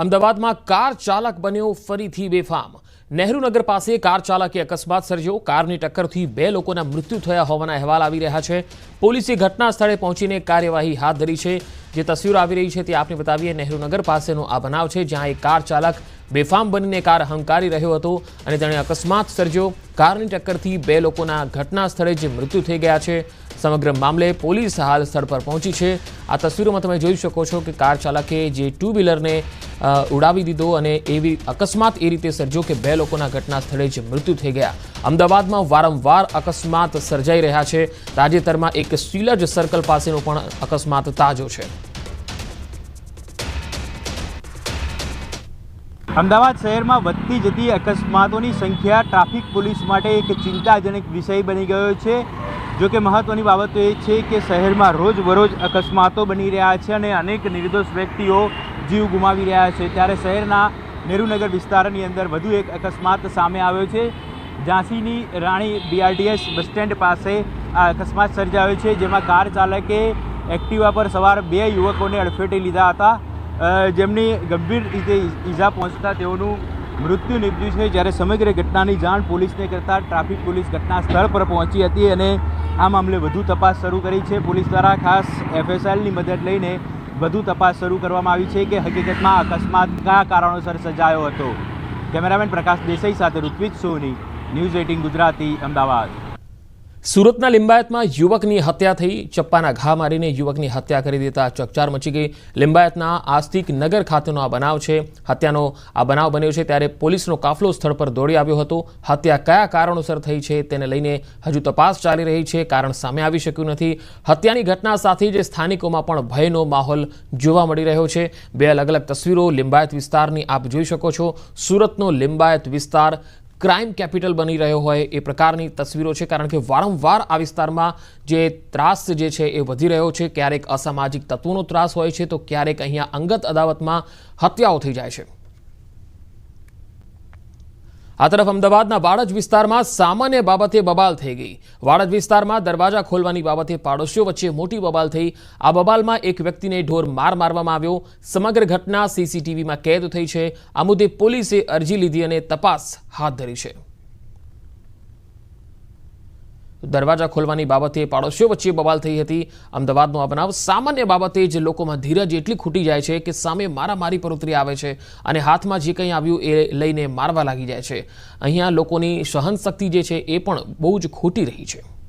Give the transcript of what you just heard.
અમદાવાદમાં કાર ચાલક બન્યો ફરીથી બેફામ. નહેરુનગર પાસે કાર ચાલકે અકસ્માત સર્જ્યો. કારની ટક્કરથી બે લોકોના મૃત્યુ થયા હોવાના અહેવાલ આવી રહ્યા છે. પોલીસે ઘટના સ્થળે પહોંચીને કાર્યવાહી હાથ ધરી છે. જે તસવીરો આવી રહી છે તે આપને બતાવીએ. નહેરુનગર પાસેનો આ બનાવ છે, જ્યાં એક કાર ચાલક બેફામ બનીને કાર હંકારી રહ્યો હતો અને તેણે અકસ્માત સર્જ્યો. કારની ટક્કરથી બે લોકોના ઘટના સ્થળે જ મૃત્યુ થઈ ગયા છે. સમગ્ર મામલે પોલીસ હાલ સ્થળ પર પહોંચી છે. આ તસવીરોમાં તમે જોઈ શકો છો કે કાર ચાલકે જે ટુ વ્હીલરને ઉડાવી દીધો અને એવી અકસ્માત એ રીતે સર્જ્યો કે બે લોકોના ઘટના સ્થળે જ મૃત્યુ થઈ ગયા. અમદાવાદમાં વારંવાર અકસ્માત સર્જાઈ રહ્યા છે. તાજેતરમાં એક સિલજ સર્કલ પાસેનો પણ અકસ્માત તાજો છે. અમદાવાદ શહેરમાં વધતી જતી અકસ્માતોની સંખ્યા ટ્રાફિક પોલીસ માટે એક ચિંતાજનક વિષય બની ગયો છે. જો કે મહત્ત્વની બાબત એ છે કે શહેરમાં રોજબરોજ અકસ્માતો બની રહ્યા છે અને અનેક નિર્દોષ વ્યક્તિઓ જીવ ગુમાવી રહ્યા છે. ત્યારે શહેરના નેહરુનગર વિસ્તારની અંદર વધુ એક અકસ્માત સામે આવ્યો છે. ઝાંસીની રાણી બીઆરટીએસ બસ સ્ટેન્ડ પાસે આ અકસ્માત સર્જાયો છે, જેમાં કાર ચાલકે એક્ટિવા પર સવાર બે યુવકોને અડફેટે લીધા હતા. જેમની ગંભીર રીતે ઈજા પહોંચતા તેઓનું મૃત્યુ નીપજ્યું છે. જ્યારે સમગ્ર ઘટનાની જાણ પોલીસને કરતાં ટ્રાફિક પોલીસ ઘટના સ્થળ પર પહોંચી હતી અને આ મામલે વધુ તપાસ શરૂ કરી છે. પોલીસ દ્વારા ખાસ એફએસએલની મદદ લઈને વધુ તપાસ શરૂ કરવામાં આવી છે કે હકીકતમાં અકસ્માત કયા કારણોસર સર્જાયો હતો. કેમેરામેન પ્રકાશ દેસાઈ સાથે ઋત્વિજ સોની, ન્યૂઝ એટીન ગુજરાતી, અમદાવાદ. સુરતના લિંબાયતમાં યુવકની હત્યા થઈ. ચપ્પાના ઘા મારીને યુવકની હત્યા કરી દેતા ચકચાર મચી ગઈ. લિંબાયતના આસ્તિક નગર ખાતેનો આ બનાવ છે. હત્યાનો આ બનાવ બન્યો છે ત્યારે પોલીસનો કાફલો સ્થળ પર દોડી આવ્યો હતો. હત્યા કયા કારણોસર થઈ છે તેને લઈને હજુ તપાસ ચાલી રહી છે. કારણ સામે આવી શક્યું નથી. હત્યાની ઘટના સાથે જ સ્થાનિકોમાં પણ ભયનો માહોલ જોવા મળી રહ્યો છે. બે અલગ અલગ તસવીરો લિંબાયત વિસ્તારની આપ જોઈ શકો છો. સુરતનો લિંબાયત વિસ્તાર ક્રાઇમ કેપિટલ બની રહ્યો હોય એ પ્રકારની તસવીરો છે, કારણ કે વારંવાર આ વિસ્તારમાં જે ત્રાસ જે છે એ વધી રહ્યો છે. ક્યારેક અસામાજિક તત્વોનો ત્રાસ હોય છે, તો ક્યારેક અહીંયા અંગત અદાવતમાં હત્યાઓ થઈ જાય છે. આ તરફ અમદાવાદના વાડજ વિસ્તારમાં સામાન્ય બાબતે બબાલ થઈ ગઈ. વાડજ વિસ્તારમાં દરવાજા ખોલવાની બાબતે પાડોશીઓ વચ્ચે મોટી બબાલ થઈ. આ બબાલમાં એક વ્યક્તિને ઢોર માર મારવામાં આવ્યો. સમગ્ર ઘટના સીસીટીવીમાં કેદ થઈ છે. આ મુદ્દે પોલીસે અરજી લીધી અને તપાસ હાથ ધરી છે. દરવાજા ખોલવાની બાબતે પાડોશીઓ વચ્ચે બબાલ થઈ હતી. અમદાવાદનો આ બનાવ સામાન્ય બાબતે જ લોકોમાં ધીરજ એટલી ખૂટી જાય છે કે સામે મારામારી પર ઉતરી આવે છે અને હાથમાં જે કંઈ આવ્યું એ લઈને મારવા લાગી જાય છે. અહીંયા લોકોની સહનશક્તિ જે છે એ પણ બહુ જ ખોટી રહી છે.